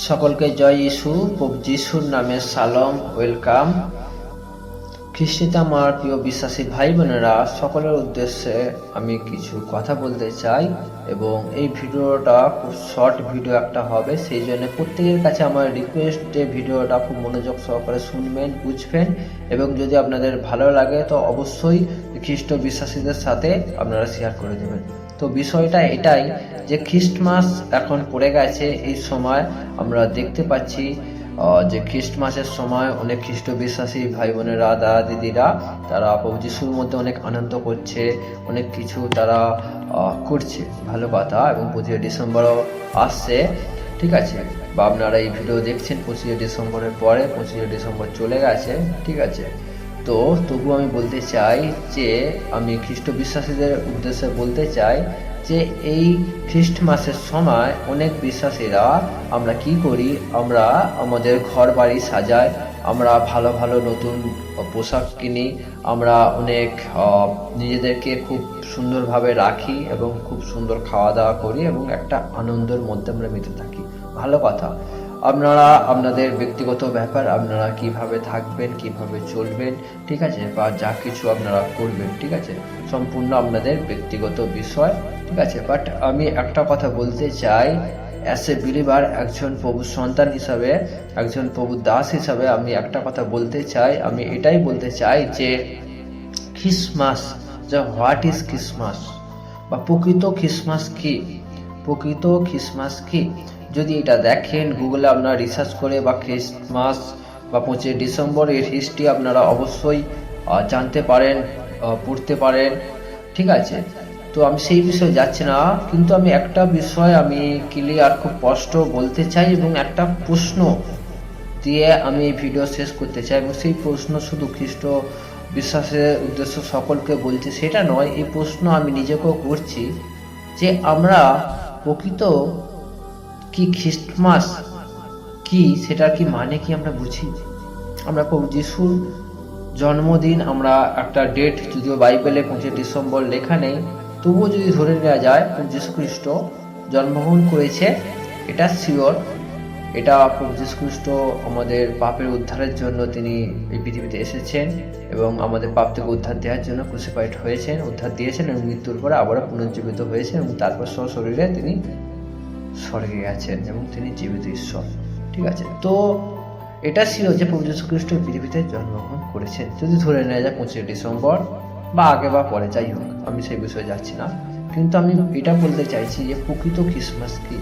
সকলকে জয় ইসু, প্রভু যিশুর নামে সালম, ওয়েলকাম। খ্রিস্টিতে আমার প্রিয় বিশ্বাসী ভাই বোনেরা, সকলের উদ্দেশ্যে আমি কিছু কথা বলতে চাই এবং এই ভিডিওটা খুব শর্ট ভিডিও একটা হবে, সেই জন্য প্রত্যেকের কাছে আমার রিকোয়েস্ট যে ভিডিওটা খুব মনোযোগ সহকারে শুনবেন, বুঝবেন এবং যদি আপনাদের ভালো লাগে তো অবশ্যই খ্রিস্ট বিশ্বাসীদের সাথে আপনারা শেয়ার করে দেবেন। তো বিষয়টা এটাই যে খ্রিস্টমাস এখন পড়ে গেছে, এই সময় আমরা দেখতে পাচ্ছি যে খ্রিস্টমাসের সময় অনেক খ্রিস্ট বিশ্বাসী ভাই বোনেরা দাদা দিদিরা তারা প্রভু যিশুর মধ্যে অনেক আনন্দ করছে, অনেক কিছু তারা করছে। ভালো কথা, এবং পঁচিশে ডিসেম্বরও আসছে। ঠিক আছে, বা আপনারা এই ভিডিও দেখছেন পঁচিশে ডিসেম্বরের পরে, পঁচিশে ডিসেম্বর চলে গেছে। ঠিক আছে। তো তবু আমি বলতে চাই যে, আমি খ্রিস্ট বিশ্বাসীদের উদ্দেশ্যে বলতে চাই যে, এই খ্রিস্ট মাসের সময় অনেক বিশ্বাসীরা আমরা কি করি? আমরা আমাদের ঘর বাড়ি সাজাই, আমরা ভালো ভালো নতুন পোশাক কিনি, আমরা অনেক নিজেদেরকে খুব সুন্দরভাবে রাখি এবং খুব সুন্দর খাওয়া দাওয়া করি এবং একটা আনন্দের মধ্যে আমরা মেতে থাকি। ভালো কথা। আপনারা, আপনাদের ব্যক্তিগত ব্যাপার, আপনারা কীভাবে থাকবেন, কীভাবে চলবেন, ঠিক আছে? বা যা কিছু আপনারা করবেন, ঠিক আছে? সম্পূর্ণ আপনাদের ব্যক্তিগত বিষয়, ঠিক আছে? বাট আমি একটা কথা বলতে চাই অ্যাজ এ বিলিভার একজন প্রভু সন্তান হিসাবে, একজন প্রভু দাস হিসাবে আমি একটা কথা বলতে চাই। আমি এটাই বলতে চাই যে খ্রিসমাস যে হোয়াট ইজ খ্রিসমাস বা প্রকৃত খ্রিসমাস কি? প্রকৃত খ্রিসমাস কি? যদি এটা দেখেন গুগলে আপনারা রিসার্চ করে বা খ্রিসমাস বা পঁচিশে ডিসেম্বর এর হিস্ট্রি আপনারা অবশ্যই জানতে পারেন পড়তে পারেন। ঠিক আছে? তো আমি সেই বিষয়ে যাচ্ছি না। কিন্তু আমি একটা বিষয় আমি ক্লিয়ার খুব স্পষ্ট বলতে চাই এবং একটা প্রশ্ন দিয়ে আমি এই ভিডিও শেষ করতে চাই এবং সেই প্রশ্ন শুধু খ্রিস্ট বিশ্বাসের উদ্দেশ্য সকলকে বলছি, সেটা নয়, এই প্রশ্ন আমি নিজেকেও করছি যে আমরা প্রকৃত কি খ্রিস্টমাস? কি? সেটার কি মানে কি আমরা বুঝি? আমরা প্রভু যিশুর জন্মদিন, আমরা একটা ডেট যদিও বাইবেলে পঁচিশে ডিসেম্বর লেখা নেই, তবুও যদি ধরে নেওয়া যায়, প্রভু যীশু খ্রিস্ট জন্মগ্রহণ করেছে, এটা শিওর এটা প্রভু যীশু খ্রিস্ট আমাদের পাপের উদ্ধারের জন্য তিনি এই পৃথিবীতে এসেছেন এবং আমাদের পাপ থেকে উদ্ধার দেওয়ার জন্য ক্রুসিফাইড হয়েছেন, উদ্ধার দিয়েছেন এবং মৃত্যুর পরে আবারও পুনর্জীবিত হয়েছেন এবং তারপর শরীরে তিনি স্বর্গে গেছেন এবং তিনি জীবিত ঈশ্বর। ঠিক আছে? তো এটা ছিল যে প্রভু যীশু খ্রিস্ট পৃথিবীতে জন্মগ্রহণ করেছেন। যদি ধরে নেওয়া যায় পঁচিশে ডিসেম্বর বা আগে বা পরে, যাই হোক, আমি সেই বিষয়ে যাচ্ছি না। কিন্তু আমি এটা বলতে চাইছি যে প্রকৃত খ্রিসমাস কি?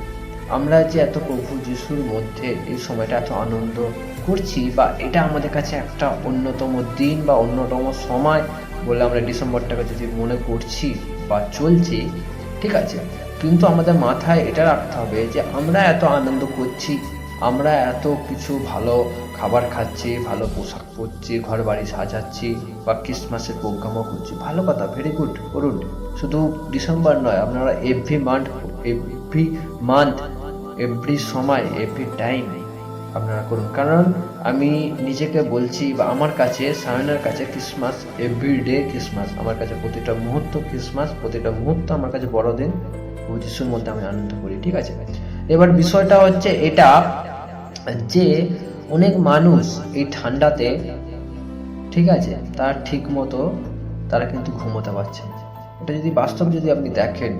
আমরা যে এত প্রভু যিশুর মধ্যে এই সময়টা এত আনন্দ করছি বা এটা আমাদের কাছে একটা অন্যতম দিন বা অন্যতম সময় বলে আমরা ডিসেম্বরটাকে যদি মনে করছি বা চলছি, ঠিক আছে? কিন্তু আমাদের মাথায় এটা রাখতে হবে যে আমরা এত আনন্দ করছি, আমরা এত কিছু ভালো খাবার খাচ্ছি, ভালো পোশাক পরছি ঘর বাড়ি সাজাচ্ছি বা ক্রিসমাসের প্রোগ্রামও করছি। ভালো কথা ভেরি গুড করুন শুধু ডিসেম্বর নয়, আপনারা every month every month every সময় এভরি টাইম আপনারা করুন। কারণ আমি নিজেকে বলছি বা আমার কাছে, সায়নের কাছে ক্রিসমাস এভরি ডে ক্রিসমাস আমার কাছে প্রতিটা মুহূর্ত ক্রিসমাস প্রতিটা মুহূর্ত আমার কাছে বড়দিন। ও যিশুর মধ্যে আমি আনন্দ করি, ঠিক আছে? এবার বিষয়টা হচ্ছে এটা যে অনেক মানুষ এই ঠান্ডাতে, ঠিক আছে, তার ঠিক মতো তারা কিন্তু ঘুমোতে পারছে। এটা যদি বাস্তব যদি আপনি দেখেন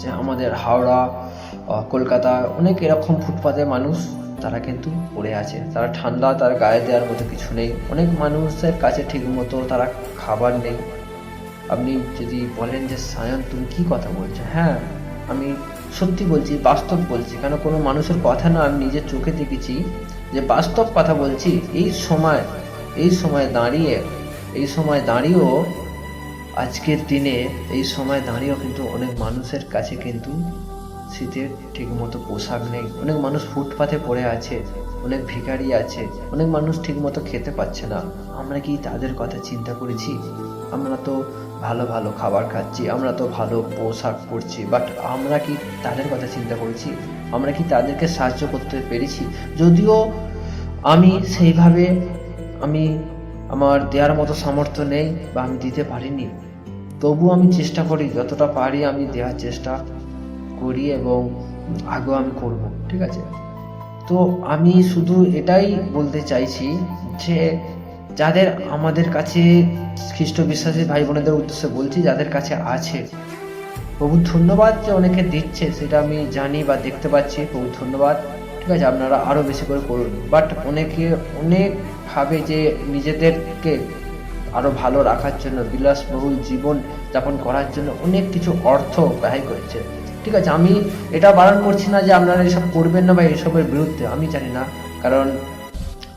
যে আমাদের হাওড়া কলকাতা, অনেক এরকম ফুটপাতে মানুষ তারা কিন্তু পড়ে আছে। তারা ঠান্ডা, তার গায়ে দেওয়ার মতো কিছু নেই। অনেক মানুষের কাছে ঠিক মতো তারা খাবার নেই। আপনি যদি বলেন যে সায়ন, তুমি কি কথা বলছো? হ্যাঁ আমি সত্যি বলছি, বাস্তব বলছি, কেন কোনো মানুষের কথা না আমি নিজের চোখে দেখেছি যে বাস্তব কথা বলছি, এই সময় এই সময় দাঁড়িয়ে, এই সময় দাঁড়িয়েও আজকের দিনে, এই সময় দাঁড়িয়েও কিন্তু অনেক মানুষের কাছে কিন্তু শীতের ঠিকমতো পোশাক নেই। অনেক মানুষ ফুটপাথে পড়ে আছে, অনেক ভিখারি আছে, অনেক মানুষ ঠিকমতো খেতে পাচ্ছে না। আমরা কি তাদের কথা চিন্তা করেছি? আমরা তো ভালো ভালো খাবার খাচ্ছি, আমরা তো ভালো পোশাক পরছি বাট আমরা কি তাদের কথা চিন্তা করেছি? আমরা কি তাদেরকে সাহায্য করতে পেরেছি? যদিও আমি সেইভাবে আমি আমার দেওয়ার মতো সামর্থ্য নেই বা আমি দিতে পারিনি, তবু আমি চেষ্টা করি, যতটা পারি আমি দেওয়ার চেষ্টা করি এবং আগেও আমি করব, ঠিক আছে? তো আমি শুধু এটাই বলতে চাইছি যে যাদের আমাদের কাছে খ্রিস্ট বিশ্বাসী ভাই বোনেদের উদ্দেশ্যে বলছি, যাদের কাছে আছে। প্রভু ধন্যবাদ যে অনেকে দিচ্ছে, সেটা আমি জানি বা দেখতে পাচ্ছি। প্রভু ধন্যবাদ। ঠিক আছে, আপনারা আরও বেশি করে করুন বাট অনেকে অনেক ভাবে যে নিজেদেরকে আরও ভালো রাখার জন্য, বিলাসবহুল জীবন যাপন করার জন্য অনেক কিছু অর্থ ব্যয় করছে। ঠিক আছে, আমি এটা বারণ করছি না যে আপনারা এসব করবেন না বা এসবের বিরুদ্ধে, আমি জানি না। কারণ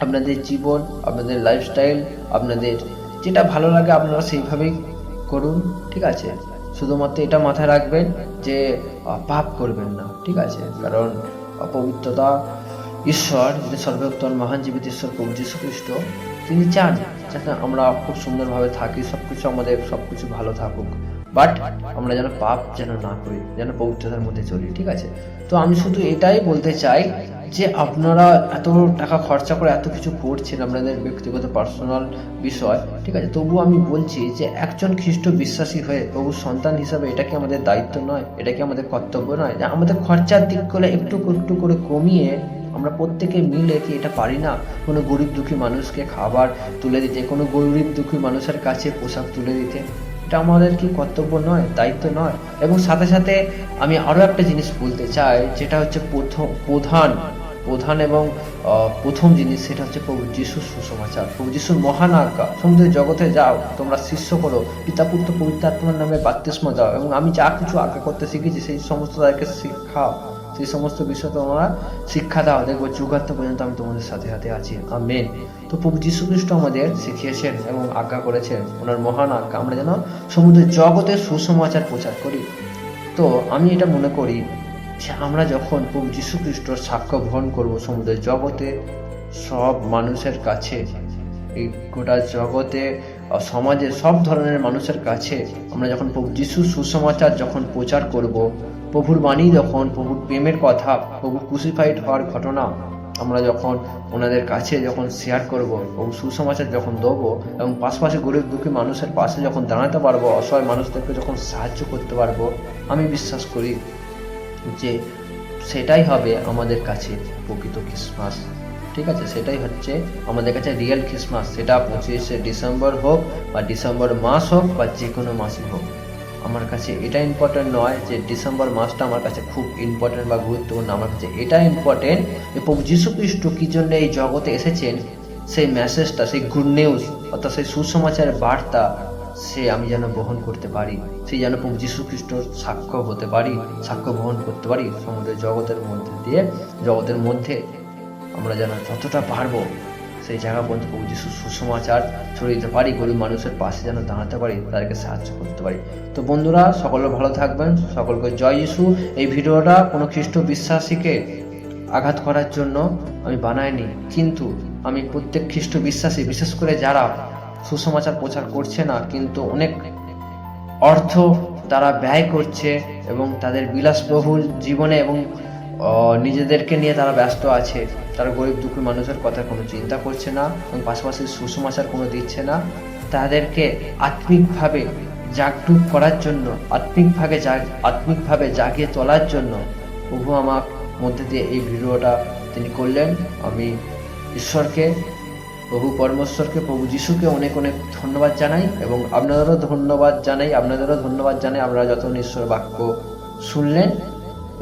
আপনাদের জীবন, আপনাদের লাইফস্টাইল আপনাদের যেটা ভালো লাগে আপনারা সেইভাবেই করুন, ঠিক আছে? শুধুমাত্র এটা মাথায় রাখবেন যে পাপ করবেন না, ঠিক আছে? কারণ অপবিত্রতা ঈশ্বর, যিনি সর্বোত্তম মহান জীবিত ঈশ্বর, প্রভু যীশু খ্রিস্ট তিনি চান যাতে আমরা খুব সুন্দরভাবে থাকি, সবকিছু আমাদের, সবকিছু ভালো থাকুক। বাট আমরা যেন পাপ যেন না করি, যেন পবিত্রতার মধ্যে চলি, ঠিক আছে? তো আমি শুধু এটাই বলতে চাই যে আপনারা এত টাকা খরচা করে এত কিছু করছেন আপনাদের ব্যক্তিগত পার্সোনাল বিষয়, ঠিক আছে? তবু আমি বলছি যে একজন খ্রিস্ট বিশ্বাসী হয়ে প্রভুর সন্তান হিসাবে এটা কি আমাদের দায়িত্ব নয়? এটা কি আমাদের কর্তব্য নয়? যে আমাদের খরচার দিকগুলো একটু একটু করে কমিয়ে আমরা প্রত্যেকে মিলে কি এটা পারি না? কোনো গরিব দুঃখী মানুষকে খাবার তুলে দিতে, কোনো গরিব দুঃখী মানুষের কাছে পোশাক তুলে দিতে। এটা আমাদের কি কর্তব্য নয়, দায়িত্ব নয়? এবং সাথে সাথে আমি আরও একটা জিনিস বলতে চাই, যেটা হচ্ছে প্রথম, প্রধান প্রধান এবং প্রথম জিনিস সেটা হচ্ছে প্রভু যিশুর সুসমাচার। প্রভু যিশুর মহান আজ্ঞা। সমুদ্র জগতে যাও, তোমরা শিষ্য করো পিতা পুত্র পবিত্র আত্মার নামে বাত্তিস্ম দাও এবং আমি যা কিছু আজ্ঞা করতে শিখেছি, সেই সমস্ত তাদেরকে শিক্ষাও সেই সমস্ত বিষয় তোমরা শিক্ষা দাও, দেখব যুগান্ত পর্যন্ত আমি তোমাদের সাথে সাথে আছি। আমেন। তো প্রভু যীশু খ্রিস্ট আমাদের শিখিয়েছেন এবং আজ্ঞা করেছেন, ওনার মহান আজ্ঞা। আমরা যেন সমুদ্রের জগতে সুসমাচার প্রচার করি। তো আমি এটা মনে করি যে আমরা যখন প্রভু যীশু খ্রিস্টর সাক্ষ্য বহন করব সমুদ্রের জগতে, সব মানুষের কাছে, এই গোটা জগতে সমাজের সব ধরনের মানুষের কাছে আমরা যখন প্রভু যিশুর সুসমাচার যখন প্রচার করব, প্রভুর বাণী যখন, প্রভুর প্রেমের কথা, প্রভু ক্রুসিফাইড হওয়ার ঘটনা আমরা যখন ওনাদের কাছে যখন শেয়ার করব, প্রভু সুসমাচার যখন দেবো এবং পাশাপাশি গরিব দুঃখী মানুষের পাশে যখন দাঁড়াতে পারব, অসহায় মানুষদেরকে যখন সাহায্য করতে পারব, আমি বিশ্বাস করি যে সেটাই হবে আমাদের কাছে প্রকৃত ক্রিসমাস। ঠিক আছে? সেটাই হচ্ছে আমাদের কাছে রিয়েল ক্রিসমাস সেটা পঁচিশে ডিসেম্বর হোক বা ডিসেম্বর মাস হোক বা যে কোনো মাসই হোক। আমার কাছে এটা ইম্পর্টেন্ট নয় যে ডিসেম্বর মাসটা আমার কাছে খুব ইম্পর্টেন্ট বা গুরুত্বপূর্ণ। আমার কাছে এটা ইম্পর্টেন্ট যে প্রভু যীশু খ্রিস্ট কি জন্য এই জগতে এসেছেন? সেই মেসেজটা সেই গুড নিউজ অর্থাৎ সেই সুসমাচারের বার্তা, সে আমি যেন বহন করতে পারি। সে যেন প্রভু যীশু খ্রিস্টর সাক্ষ্য হতে পারি, সাক্ষ্য বহন করতে পারি সমুদ্রের জগতের মধ্যে দিয়ে। জগতের মধ্যে আমরা যেন যতটা পারব, সেই জায়গা পর্যন্ত প্রভু যিশুর সুসমাচার ছড়িয়ে দিতে পারি, গরিব মানুষের পাশে যেন দাঁড়াতে পারি তাদেরকে সাহায্য করতে পারি। তো বন্ধুরা, সকলে ভালো থাকবেন, সকলকে জয় যিশু। এই ভিডিওটা কোনো খ্রিস্ট বিশ্বাসীকে আঘাত করার জন্য আমি বানাইনি, কিন্তু আমি প্রত্যেক খ্রিস্ট বিশ্বাসী, বিশেষ করে যারা সুসমাচার প্রচার করছে না, কিন্তু অনেক অর্থ তারা ব্যয় করছে এবং তাদের বিলাসবহুল জীবনে এবং নিজেদেরকে নিয়ে তারা ব্যস্ত আছে। তারা গরিব দুঃখী মানুষের কথা কোনো চিন্তা করছে না এবং পাশাপাশি সুসমাচার কোনো দিচ্ছে না। তাদেরকে আত্মিকভাবে জাগরুক করার জন্য, আত্মিকভাবে জাগ, আত্মিকভাবে জাগিয়ে তোলার জন্য প্রভু আমার মধ্যে দিয়ে এই ভিডিওটা তিনি করলেন। আমি ঈশ্বরকে, প্রভু পরমেশ্বরকে, প্রভু যিশুকে অনেক অনেক ধন্যবাদ জানাই এবং আপনাদেরও ধন্যবাদ জানাই, আপনাদেরও ধন্যবাদ জানাই। আপনারা যত ঈশ্বর বাক্য শুনলেন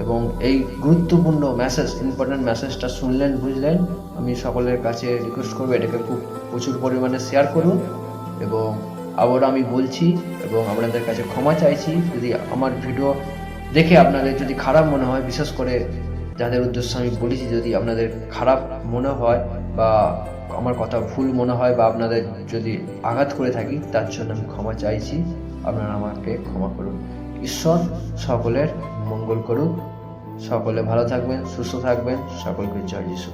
এবং এই গুরুত্বপূর্ণ মেসেজ ইম্পর্টেন্ট মেসেজটা শুনলেন, বুঝলেন, আমি সকলের কাছে রিকোয়েস্ট করব, এটাকে খুব প্রচুর পরিমাণে শেয়ার করুন এবং আবারও আমি বলছি এবং আপনাদের কাছে ক্ষমা চাইছি। যদি আমার ভিডিও দেখে আপনাদের যদি খারাপ মনে হয়, বিশেষ করে যাদের উদ্দেশ্যে আমি বলেছি, যদি আপনাদের খারাপ মনে হয় বা আমার কথা ভুল মনে হয় বা আপনাদের যদি আঘাত করে থাকি, তার জন্য আমি ক্ষমা চাইছি। আপনারা আমাকে ক্ষমা করুন। ঈশ্বর সকলের মঙ্গল করুন সকলে ভালো থাকবেন সুস্থ থাকবেন সকলকে জয় যিশু।